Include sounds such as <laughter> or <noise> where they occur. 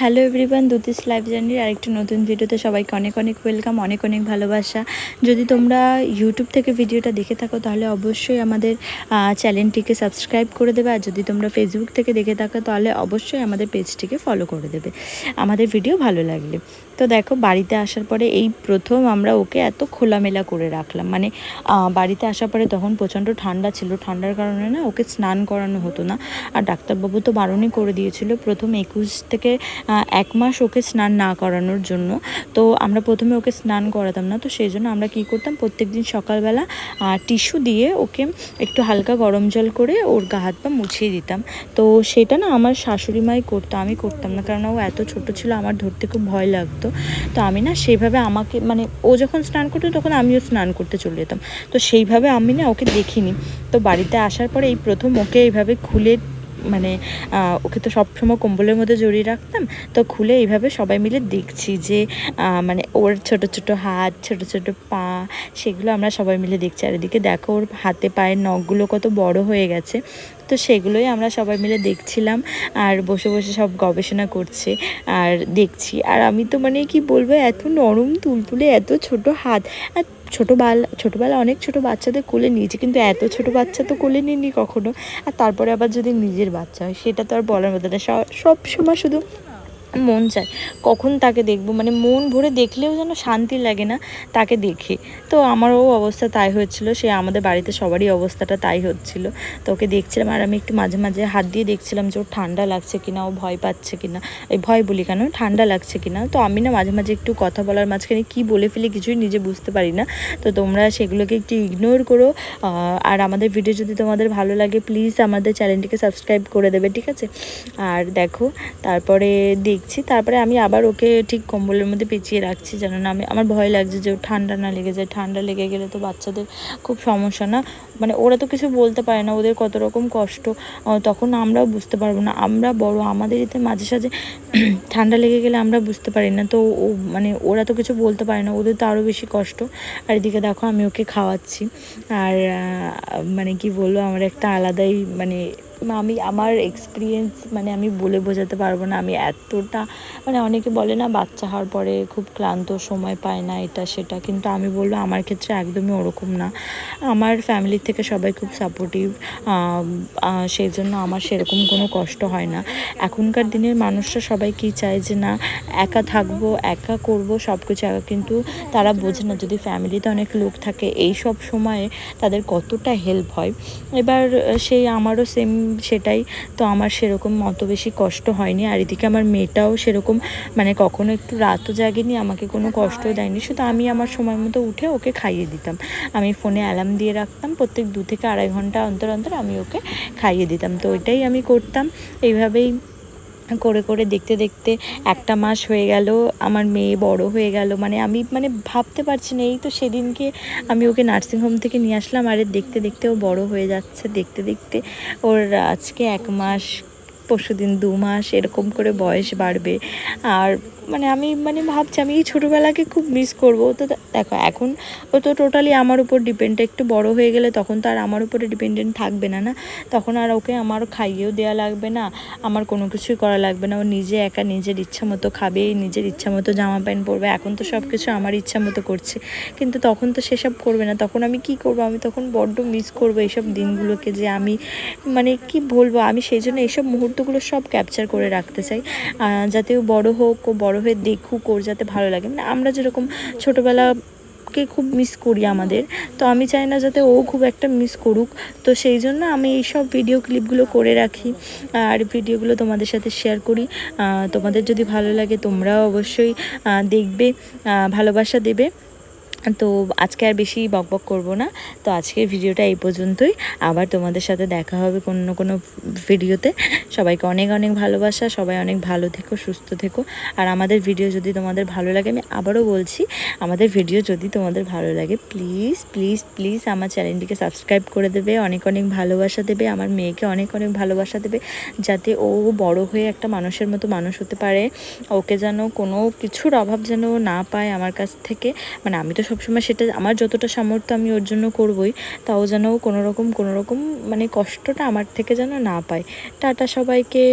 Hello everyone দুতিস live জার্নির আরেকটি নতুন ভিডিওতে সবাইকে অনেক অনেক ওয়েলকাম, অনেক অনেক ভালোবাসা। যদি তোমরা ইউটিউব থেকে ভিডিওটা দেখে থাকো, তাহলে অবশ্যই আমাদের চ্যানেলটিকে সাবস্ক্রাইব করে দেবে। আর যদি তোমরা ফেসবুক থেকে দেখে থাকো, তাহলে অবশ্যই আমাদের পেজটিকে ফলো করে দেবে। আমাদের ভিডিও ভালো লাগলে। তো দেখো, বাড়িতে আসার পরে এই প্রথম আমরা ওকে এত খোলামেলা করে রাখলাম। মানে বাড়িতে আসার পরে তখন প্রচণ্ড ঠান্ডা ছিল। ঠান্ডার কারণে না, ওকে স্নান করানো হতো না। আর ডাক্তারবাবু তো বারণই করে দিয়েছিল, প্রথম একুশ থেকে এক মাস ওকে স্নান না করানোর জন্য। তো আমরা প্রথমে ওকে স্নান করাতাম না, তো সেই জন্য আমরা কী করতাম প্রত্যেক দিন সকালবেলা টিস্যু দিয়ে ওকে একটু হালকা গরম জল করে ওর গা হাত পা মুছিয়ে দিতাম। তো সেটা না আমার শাশুড়ি মাই করতো, আমি করতাম না কারণ ও এত ছোট ছিল, আমার ধরতে খুব ভয় লাগতো। তো আমি না সেইভাবে আমাকে মানে ও যখন স্নান করতো তখন আমিও স্নান করতে চলে যেতাম। তো সেইভাবে আমি না ওকে দেখিনি। তো বাড়িতে আসার পরে এই প্রথম ওকে এইভাবে খুলে মানে ওকে তো সবসময় কম্বলের মধ্যে জড়িয়ে রাখতাম। তো খুলে এইভাবে সবাই মিলে দেখছি যে মানে ওর ছোট ছোট হাত, ছোট ছোট পা, সেগুলো আমরা সবাই মিলে দেখছি। আর এদিকে দেখো ওর হাতে পায়ের নখগুলো কত বড় হয়ে গেছে। তো সেগুলোই আমরা সবাই মিলে দেখছিলাম আর বসে বসে সব গবেষণা করছে আর দেখছি। আর আমি তো মানে কি বলব, এত নরম, তুলতুলে, এত ছোট হাত আর ছোটোবেলা ছোটোবেলা অনেক ছোট বাচ্চাদের কোলে নিয়েছি কিন্তু এত ছোট বাচ্চা তো কোলে নিইনি কখনো। আর তারপরে আবার যদি নিজের বাচ্চা হয়, সেটা তো আর বলার মতো না। সব সময় শুধু মন চায়। কখন তাকে দেখব? মানে মন ভরে দেখলেও যেন শান্তি লাগে না, তাকে দেখে। তো আমারও অবস্থা তাই হয়েছিল সে আমাদের বাড়িতে সবারই অবস্থাটা তাই হচ্ছিল। তো ওকে দেখছিলাম আর আমি একটু মাঝে মাঝে হাত দিয়ে দেখছিলাম যে ওর ঠান্ডা লাগছে কিনা, ও ভয় পাচ্ছে কিনা। এই ভয় বলি কেন? ঠান্ডা লাগছে কিনা। তো আমি না মাঝে মাঝে একটু কথা বলার মাঝখানে কি বলে ফেলি কিছুই নিজে বুঝতে পারি না। তো তোমরা সেগুলোকে একটু ইগনোর করো। আর আমাদের ভিডিও যদি তোমাদের ভালো লাগে প্লিজ আমাদের চ্যানেলটিকে সাবস্ক্রাইব করে দেবে, ঠিক আছে? আর দেখো, তারপরে দেখছি, তারপরে আমি আবার ওকে ঠিক কম্বলের মধ্যে পেঁচিয়ে রাখছি যেন না আমি, আমার ভয় লাগছে যে ওর ঠান্ডা না লেগে যায়। ঠান্ডা লেগে গেলে তো বাচ্চাদের খুব সমস্যা না? মানে ওরা তো কিছু বলতে পারে না, ওদের কত রকম কষ্ট। তখন আমরাও বুঝতে পারব না। আমরা বড়, আমাদের এতে মাঝে সাঝে <clears throat> ঠান্ডা লেগে গেলে আমরা বুঝতে পারি না। তো ও মানে ওরা তো কিছু বলতে পারে না, ওদের তো আরও বেশি কষ্ট। আর এদিকে দেখো, আমি ওকে খাওয়াচ্ছি। আর মানে কি বলব, আমার একটা আলাদাই মানে আমি আমার এক্সপিরিয়েন্স মানে আমি বলে বোঝাতে পারব না, আমি এতটা মানে অনেকে বলে না, বাচ্চা হওয়ার পরে খুব ক্লান্ত, সময় পায় না, এটা সেটা, কিন্তু আমি বলব আমার ক্ষেত্রে একদমই ওরকম না। আমার ফ্যামিলি থেকে সবাই খুব সাপোর্টিভ সেই জন্য আমার সেরকম কোনো কষ্ট হয় না। এখনকার দিনের মানুষরা সবাই কি চায় যে না, একা থাকব, একা করব সব কিছু একা, কিন্তু তারা বোঝে না, যদি ফ্যামিলিতে অনেক লোক থাকে এই সব সময়ে তাদের কতটা হেল্প হয়। এবার সেই আমারও সেম সেটাই। তো আমার সেরকম অত বেশি কষ্ট হয়নি। আর এদিকে আমার মেয়েটাও সেরকম মানে কখনো একটু রাতও জাগেনি আমাকে কোনো কষ্ট দেয়নি। শুধু আমি আমার সময় মতো উঠে ওকে খাইয়ে দিতাম। আমি ফোনে অ্যালার্ম দিয়ে রাখতাম প্রত্যেক দু থেকে আড়াই ঘণ্টা অন্তর অন্তর আমি ওকে খাইয়ে দিতাম। তো ওইটাই আমি করতাম। এইভাবেই করে করে দেখতে দেখতে একটা মাস হয়ে গেল, আমার মেয়ে বড় হয়ে গেল। মানে আমি মানে ভাবতে পারছি না, এই তো সেদিনকে আমি ওকে নার্সিংহোম থেকে নিয়ে আসলাম। আর দেখতে দেখতে ও বড় হয়ে যাচ্ছে, দেখতে দেখতে ওর আজকে এক মাস পরশু দিন দু মাস, এরকম করে বয়স বাড়বে। আর মানে আমি মানে ভাবছি আমি এই ছোটোবেলাকে খুব মিস করব। তো দেখো এখন ও তো টোটালি আমার উপর ডিপেন্ড একটু বড় হয়ে গেলে তখন তো আর আমার উপরে ডিপেন্ডেন্ট থাকবে না না? তখন আর ওকে আমার খাইয়েও দেওয়া লাগবে না, আমার কোনো কিছুই করা লাগবে না। ও নিজে একা নিজের ইচ্ছা মতো খাবে, নিজের ইচ্ছা মতো জামা প্যান্ট পরবে, এখন তো সব কিছু আমার ইচ্ছা মতো করছে। কিন্তু তখন তো সেসব করবে না, তখন আমি কি করব? আমি তখন বড্ড মিস করব এইসব দিনগুলোকে যে আমি মানে কি বলব? আমি সেই জন্য এইসব মুহূর্তগুলো সব ক্যাপচার করে রাখতে চাই। যাতে ও বড় হোক, ও বড় হয়ে দেখুক ওর যাতে ভালো লাগে। মানে আমরা যেরকম ছোটোবেলাকে খুব মিস করি আমাদের, তো আমি চাই না যাতে ও খুব একটা মিস করুক। তো সেই জন্য আমি এইসব ভিডিও ক্লিপগুলো করে রাখি আর ভিডিওগুলো তোমাদের সাথে শেয়ার করি। তোমাদের যদি ভালো লাগে তোমরাও অবশ্যই দেখবে ভালোবাসা দেবে। তো আজকে আর বেশি বকবক করব না। তো আজকের ভিডিওটা এই পর্যন্তই। আবার তোমাদের সাথে দেখা হবে কোনো কোনো ভিডিওতে। সবাইকে অনেক অনেক ভালোবাসা, সবাই অনেক ভালো থেকো, সুস্থ থেকো। আর আমাদের ভিডিও যদি তোমাদের ভালো লাগে, আমি আবারও বলছি, আমাদের ভিডিও যদি তোমাদের ভালো লাগে প্লিজ প্লিজ প্লিজ আমার চ্যানেলটিকে সাবস্ক্রাইব করে দেবে, অনেক অনেক ভালোবাসা দেবে, আমার মেয়েকে অনেক অনেক ভালোবাসা দেবে, যাতে ও বড় হয়ে একটা মানুষের মতো মানুষ হতে পারে। ওকে যেন কোনো কিছুর অভাব যেন না পায় আমার কাছ থেকে। মানে আমি তো সবসময় সেটা আমার যতটা সামর্থ্য আমি ওর জন্য করবই, তাও যেন কোনো রকম কোনো রকম মানে কষ্টটা আমার থেকে যেন না পায়। টাটা সবাইকে।